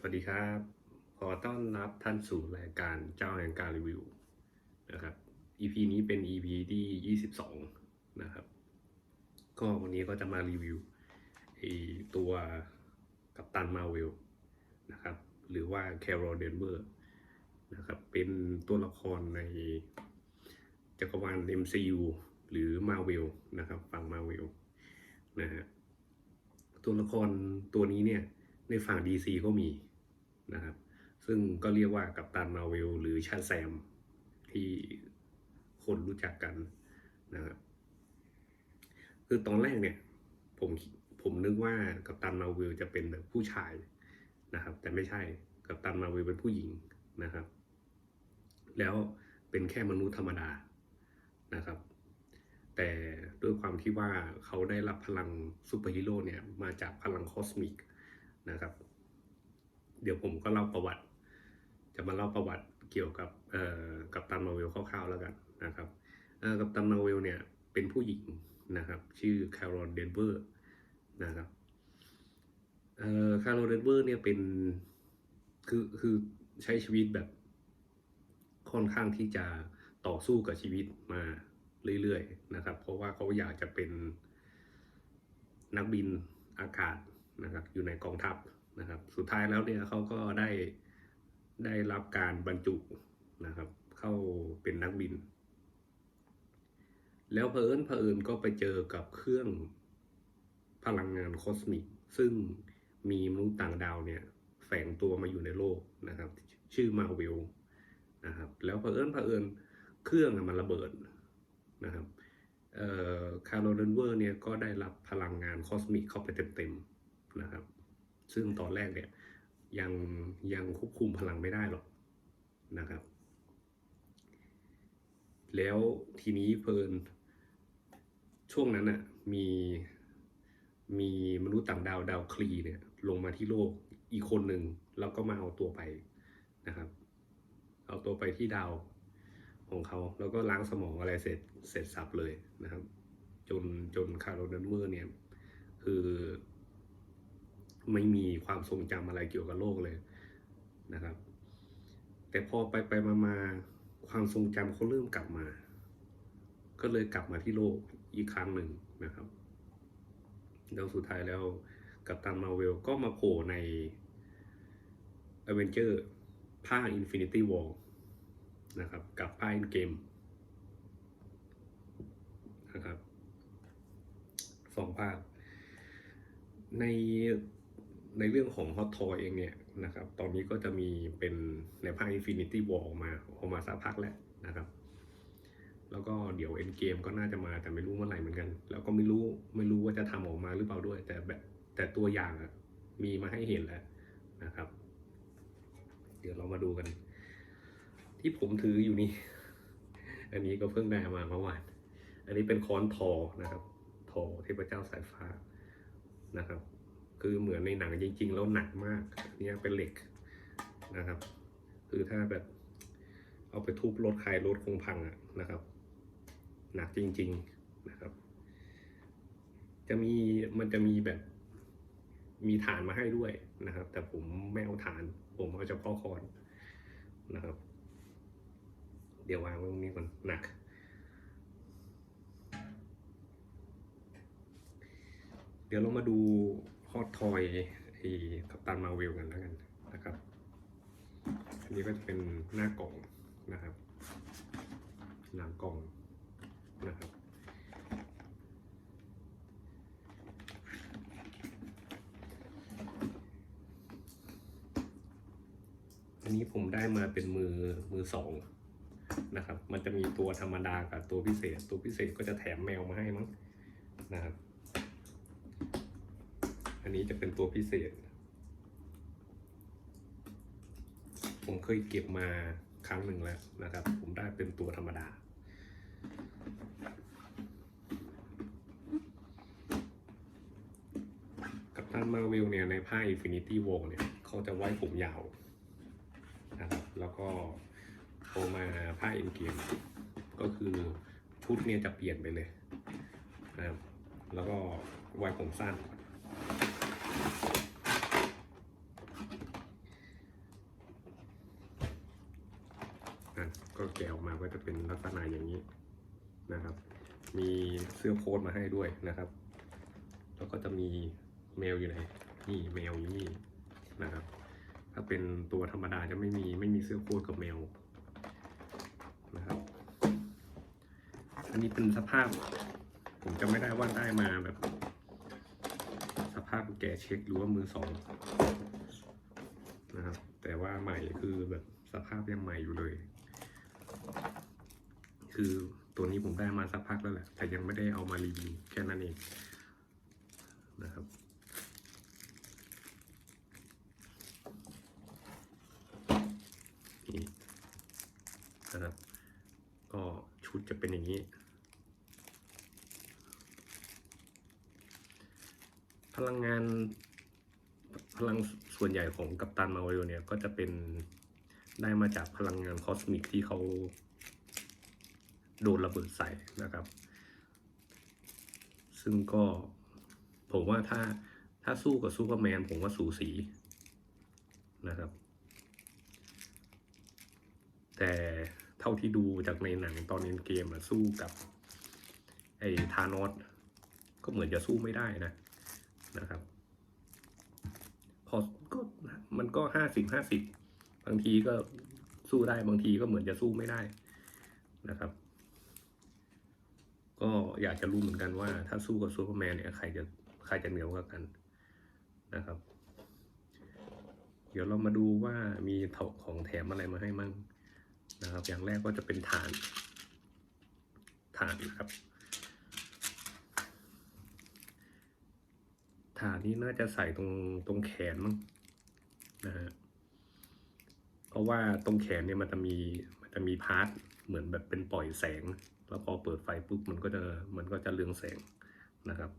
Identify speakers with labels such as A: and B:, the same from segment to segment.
A: สวัสดีครับ ขอต้อนรับท่านสู่รายการเจ้าแห่งการรีวิวนะครับ EP นี้เป็น EP ที่ 22 นะครับ ก็วันนี้ก็จะมารีวิวไอตัวกัปตันมาเวลนะครับ หรือว่าแคโรเดนเวอร์นะครับ เป็นตัวละครในจักรวาล MCU หรือ Marvel นะครับฝั่ง Marvel นะฮะตัวละครตัวนี้เนี่ยในฝั่ง DC ก็มี นะครับ ซึ่งก็เรียกว่ากัปตันมาเวลหรือชาแซมที่คนรู้จักกันนะครับคือตอนแรกเนี่ยผมผมนึกว่ากัปตันมาเวลจะเป็นแบบผู้ชายนะครับ แต่ไม่ใช่กัปตันมาเวลเป็นผู้หญิงนะครับ แล้วเป็นแค่มนุษย์ธรรมดานะครับ แต่ด้วยความที่ว่าเขาได้รับพลังซูเปอร์ฮีโร่เนี่ยมาจากพลังคอสมิกนะครับ เดี๋ยวผมก็เล่าประวัติ จะมาเล่าประวัติเกี่ยวกับเอ่อกัปตันมาเวลคร่าวๆแล้วกันนะครับเอ่อกัปตันมาเวลเนี่ยเป็นผู้หญิงนะครับ ชื่อแคโรลเดนเวอร์นะครับเอ่อแคโรลเดนเวอร์เนี่ยเป็นคือคือใช้ชีวิตแบบค่อนข้างที่จะต่อสู้กับชีวิตมาเรื่อยๆนะครับ เพราะว่าเขาอยากจะเป็นนักบินอากาศนะครับอยู่ในกองทัพ นะครับ สุดท้ายแล้วเนี่ยเขาก็ได้ได้รับการบรรจุนะครับ เข้าเป็นนักบิน แล้วเพอเอิญเพอเอิญก็ไปเจอกับเครื่องพลังงานคอสมิก ซึ่งมีมนุษย์ต่างดาวเนี่ยแฝงตัวมาอยู่ในโลกนะครับ ชื่อมาเวลนะครับแล้วเพอเอิญเพอเอิญเครื่องมันระเบิดนะครับคาร์โรเดนเวอร์เนี่ยก็ได้รับพลังงานคอสมิกเข้าไปเต็มๆนะครับ ซึ่งตอนแรกเนี่ยยังยังควบคุมพลังไม่ได้หรอกนะครับ แล้วทีนี้เพลินช่วงนั้นน่ะมีมีมนุษย์ต่างดาวดาวคลีเนี่ยลงมาที่โลกอีกคนหนึ่งแล้วก็มาเอาตัวไปนะครับ เอาตัวไปที่ดาวของเขาแล้วก็ล้างสมองอะไรเสร็จเสร็จสับเลยนะครับ จนจนคาร์โรนันเวอร์เนี่ยคือ ไม่มีความทรงจำอะไรเกี่ยวกับโลกเลยนะครับ แต่พอไปไปมามาความทรงจำเขาเริ่มกลับมา ก็เลยกลับมาที่โลกอีกครั้งหนึ่งนะครับแล้วสุดท้ายแล้วกัปตันมาเวลก็มาโผล่ใน a v e n g e r ภาค Infinity War นะครับ กับภาค Endgame นะครับสองภาค ใน ในเรื่องของ Hot Toy เองเนี่ยนะครับ ตอนนี้ก็จะมีเป็นในภาค Infinity War ออกมาออกมาสักพักแล้วนะครับ แล้วก็เดี๋ยว Endgame ก็น่าจะมาแต่ไม่รู้เมื่อไหร่เหมือนกัน แล้วก็ไม่รู้ไม่รู้ว่าจะทำออกมาหรือเปล่าด้วย แต่แบบแต่ตัวอย่างอะมีมาให้เห็นแล้วนะครับ เดี๋ยวเรามาดูกัน ที่ผมถืออยู่นี่ อันนี้ก็เพิ่งได้มาเมื่อวาน อันนี้เป็นค้อนทอนะครับ ทอเทพเจ้าสายฟ้านะครับ คือเหมือนในหนังจริง ๆ แล้วหนักมากเนี่ยเป็นเหล็กนะครับ คือถ้าแบบเอาไปทุบรถใครรถคงพังอะนะครับ หนักจริง ๆนะครับ จะมีมันจะมีแบบมีฐานมาให้ด้วยนะครับ แต่ผมไม่เอาฐาน ผมเอาเฉพาะคอนนะครับ เดี๋ยววางไว้ตรงนี้ก่อนหนักเดี๋ยวเรามาดู ฮอตทอยไอ้กัปตันมาเวลกันแล้วกันนะครับ อันนี้ก็จะเป็นหน้ากล่องนะครับ หลังกล่องนะครับอันนี้ผมได้มาเป็นมือมือสองนะครับ มันจะมีตัวธรรมดากับตัวพิเศษ ตัวพิเศษก็จะแถมแมวมาให้มั้งนะครับ อันนี้จะเป็นตัวพิเศษ ผมเคยเก็บมาครั้งหนึ่งแล้วนะครับ ผมได้เป็นตัวธรรมดา กับตันมาวิลเนี่ยในภาค Infinity War เนี่ยเขาจะไว้ผมยาวนะครับ แล้วก็พอมาภาเอ็นเกมก็คือชุดเนี่ยจะเปลี่ยนไปเลยนะครับ แล้วก็ไว้ผมสั้น ก็แกะออกมาก็จะเป็นลักษณะอย่างนี้นะครับ มีเสื้อโค้ทมาให้ด้วยนะครับ แล้วก็จะมีเมลอยู่ไหนนี่เมลอยู่นี่นะครับ ถ้าเป็นตัวธรรมดาจะไม่มีไม่มีเสื้อโค้ทกับเมลนะครับ อันนี้เป็นสภาพ ผมจะไม่ได้ว่าได้มาแบบ ภาพแกเช็คหรือว่ามือสองนะครับ แต่ว่าใหม่คือแบบสภาพยังใหม่อยู่เลย คือตัวนี้ผมได้มาสักพักแล้วแหละ แต่ยังไม่ได้เอามารีวิวแค่นั้นเองนะครับนี่นะครับ ก็ชุดจะเป็นอย่างนี้ พลังงานพลังส่วนใหญ่ของกัปตันมาริโอเนี่ยก็จะเป็นได้มาจากพลังงานคอสมิกที่เขาโดนระเบิดใส่นะครับ ซึ่งก็ผมว่าถ้าถ้าสู้กับซูเปอร์แมนผมว่าสูสีนะครับ แต่เท่าที่ดูจากในหนังตอนเล่นเกมอะสู้กับไอ้ธานอสก็เหมือนจะสู้ไม่ได้นะ นะครับ พอก็มันก็ห้าสิบห้าสิบบางทีก็สู้ได้บางทีก็เหมือนจะสู้ไม่ได้นะครับ ก็อยากจะรู้เหมือนกันว่า ถ้าสู้กับซูเปอร์แมนเนี่ยใครจะใครจะเหนือกว่ากันนะครับ เดี๋ยวเรามาดูว่ามีของแถมอะไรมาให้มั่งนะครับ อย่างแรกก็จะเป็นฐานฐานนะครับ ฐานนี้น่าจะใส่ตรงตรงแขนมั้งนะฮะเพราะว่าตรงแขนเนี่ยมันจะมีมันจะมีพาร์ทเหมือนแบบเป็นปล่อยแสง แล้วพอเปิดไฟปุ๊บมันก็จะมันก็จะเรืองแสงนะครับ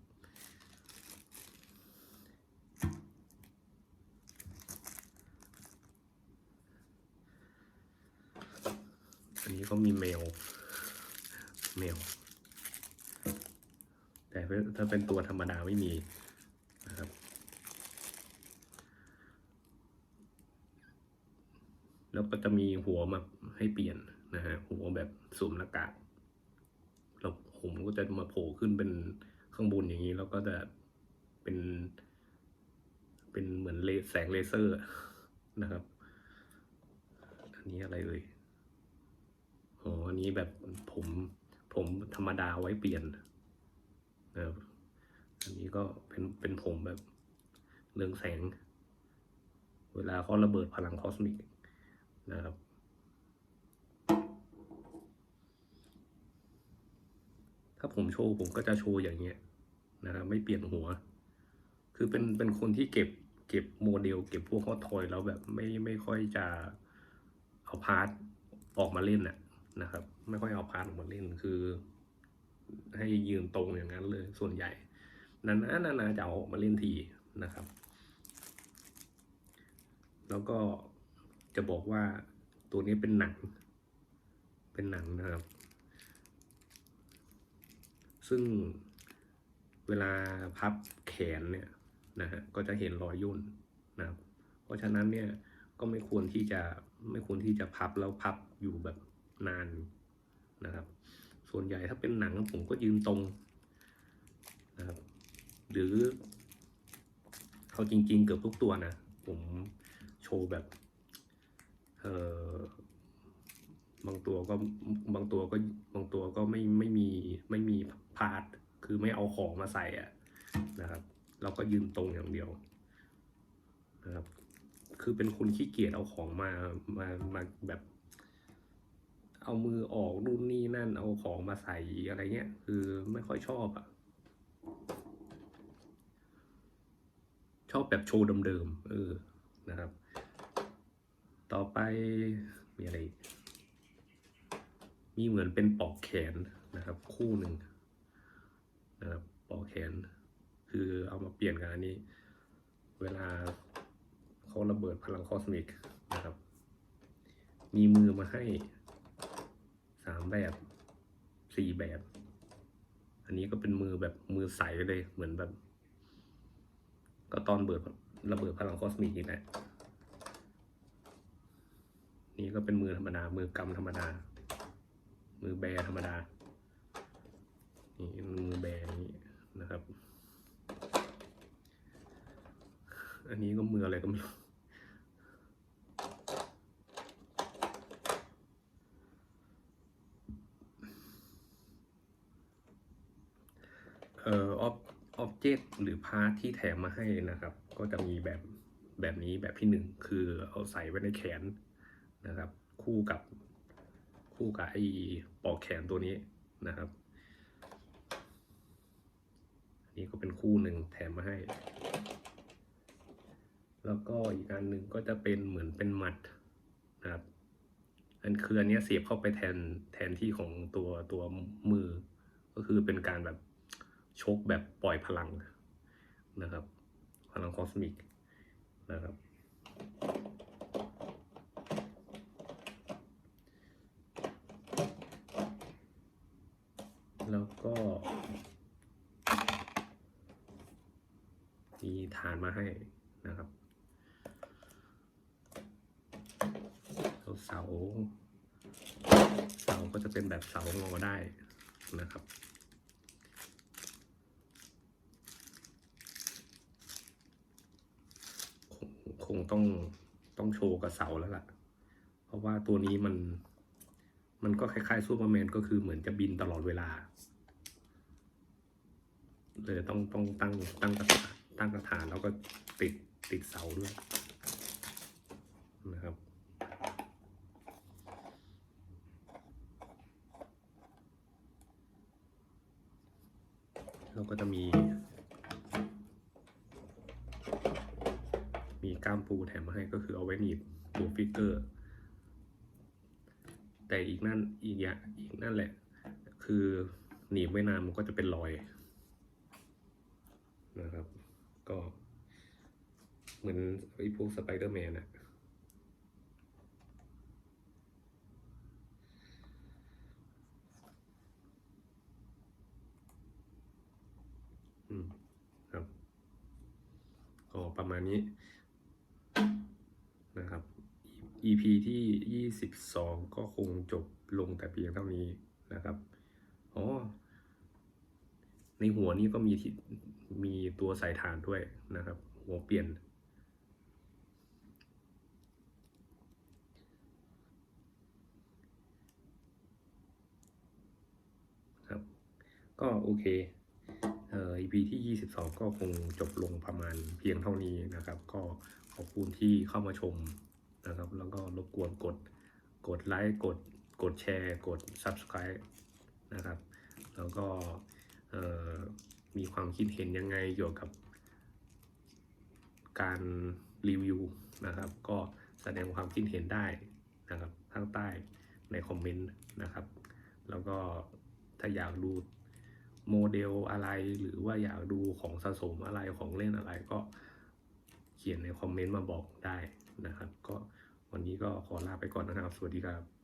A: อันนี้ก็มีแมวแมวแต่ถ้าเป็นตัวธรรมดาไม่มีนะครับ แล้วก็จะมีหัวมาให้เปลี่ยนนะฮะหัวแบบสวมหน้ากากแล้วผมก็จะมาโผล่ขึ้นเป็นข้างบนอย่างนี้ แล้วก็จะเป็น เป็นเหมือนเลแสงเลเซอร์นะครับ อันนี้อะไรเอ่ยอ๋ออันนี้แบบผมผมธรรมดาไว้เปลี่ยนนะครับอันนี้ก็เป็นเป็นผมแบบเรืองแสง เวลาเขาระเบิดพลังคอสมิก นะครับ ถ้าผมโชว์ผมก็จะโชว์อย่างเงี้ยนะครับไม่เปลี่ยนหัว คือเป็นเป็นคนที่เก็บเก็บโมเดล เก็บพวกฮอตทอยแล้วแบบไม่ไม่ค่อยจะเอาพาร์ทออกมาเล่นน่ะนะครับ ไม่ค่อยเอาพาร์ทออกมาเล่นคือ ให้ยืนตรงอย่างนั้นเลยส่วนใหญ่นานๆนานๆจะเอาออกมาเล่นทีนะครับ แล้วก็ จะบอกว่าตัวนี้เป็นหนัง เป็นหนังนะครับ ซึ่งเวลาพับแขนเนี่ยนะฮะก็จะเห็นรอยย่นนะครับ เพราะฉะนั้นเนี่ยก็ไม่ควรที่จะไม่ควรที่จะพับแล้วพับอยู่แบบนานนะครับ ส่วนใหญ่ถ้าเป็นหนังผมก็ยืนตรงนะครับ หรือเอาจริง ๆ เกือบทุกตัวนะ ผมโชว์แบบ บางตัวก็บางตัวก็บางตัวก็ไม่ไม่มีไม่มีพาร์ทคือไม่เอาของมาใส่อะนะครับ เราก็ยืนตรงอย่างเดียวนะครับ คือเป็นคนขี้เกียจเอาของมามามาแบบ เอามือออกนู่นนี่นั่นเอาของมาใส่อะไรเงี้ยคือไม่ค่อยชอบอะชอบแบบโชว์เดิมๆเออนะครับ ต่อไปมีอะไร มีเหมือนเป็นปอกแขนนะครับ คู่หนึ่งนะครับปอกแขน คือเอามาเปลี่ยนกันอันนี้ เวลาเขาระเบิดพลังคอสมิกนะครับ มีมือมาให้สามแบบสี่แบบ อันนี้ก็เป็นมือแบบมือใสเลยเหมือนแบบ ก็ตอนเบิดระเบิดพลังคอสมิกนี่แหละ นี่ก็เป็นมือธรรมดา มือกำธรรมดา มือแบธรรมดา นี่มือแบ่นี้นะครับ อันนี้ก็มืออะไรก็ไม่รู้เอ่อ object หรือ part ที่แถมมาให้นะครับ ก็จะมีแบบแบบนี้แบบที่หนึ่งคือเอาใส่ไว้ในแขน นะครับ คู่กับคู่กับไอ้ปอกแขนตัวนี้นะครับอันนี้ก็เป็นคู่หนึ่งแถมมาให้ แล้วก็อีกอันหนึ่งก็จะเป็นเหมือนเป็นหมัดนะครับอันคืออันนี้เสียบเข้าไปแทนแทนที่ของตัวตัวมือ ก็คือเป็นการแบบชกแบบปล่อยพลังนะครับ พลังคอสมิกนะครับ แล้วก็มีฐานมาให้นะครับเสาเสาก็จะเป็นแบบเสางอได้นะครับ คงคงต้องต้องโชว์กับเสาแล้วล่ะ เพราะว่าตัวนี้มัน มันก็คล้ายๆซูเปอร์แมนก็คือเหมือนจะบินตลอดเวลา เลยต้องต้องตั้งตั้งกระถาตั้งกระถานแล้วก็ติดติดเสาด้วยนะครับแล้วก็จะมี มีก้ามปูแถมมาให้ก็คือเอาไว้หนีบตัวฟิกเกอร์ แต่อีกนั่นอีกอย่างอีกนั่นแหละ คือหนีบไว้นานมันก็จะเป็นรอยนะครับ ก็เหมือนไอ้พวกสไปเดอร์แมนอะอืมครับ ก็ประมาณนี้นะครับ EP ที่ยี่สิบสองก็คงจบลงแต่เพียงเท่านี้นะครับ อ๋อ ในหัวนี้ก็มีที่มีตัวสายฐานด้วยนะครับ หัวเปลี่ยน ครับ ก็โอเค เอ่อ EP ที่ 22 ก็คงจบลงประมาณเพียงเท่านี้นะครับ ก็ขอบคุณที่เข้ามาชม นะครับ แล้วก็รบกวนกดกดไลค์กดกดแชร์ กด Subscribe นะครับ แล้วก็มีความคิดเห็นยังไงเกี่ยวกับการรีวิวนะครับ ก็แสดงความคิดเห็นได้นะครับข้างใต้ในคอมเมนต์นะครับ แล้วก็ถ้าอยากดูโมเดลอะไรหรือว่าอยากดูของสะสมอะไรของเล่นอะไรก็เขียนในคอมเมนต์มาบอกได้ นะครับ ก็วันนี้ก็ขอลาไปก่อนนะครับ สวัสดีครับ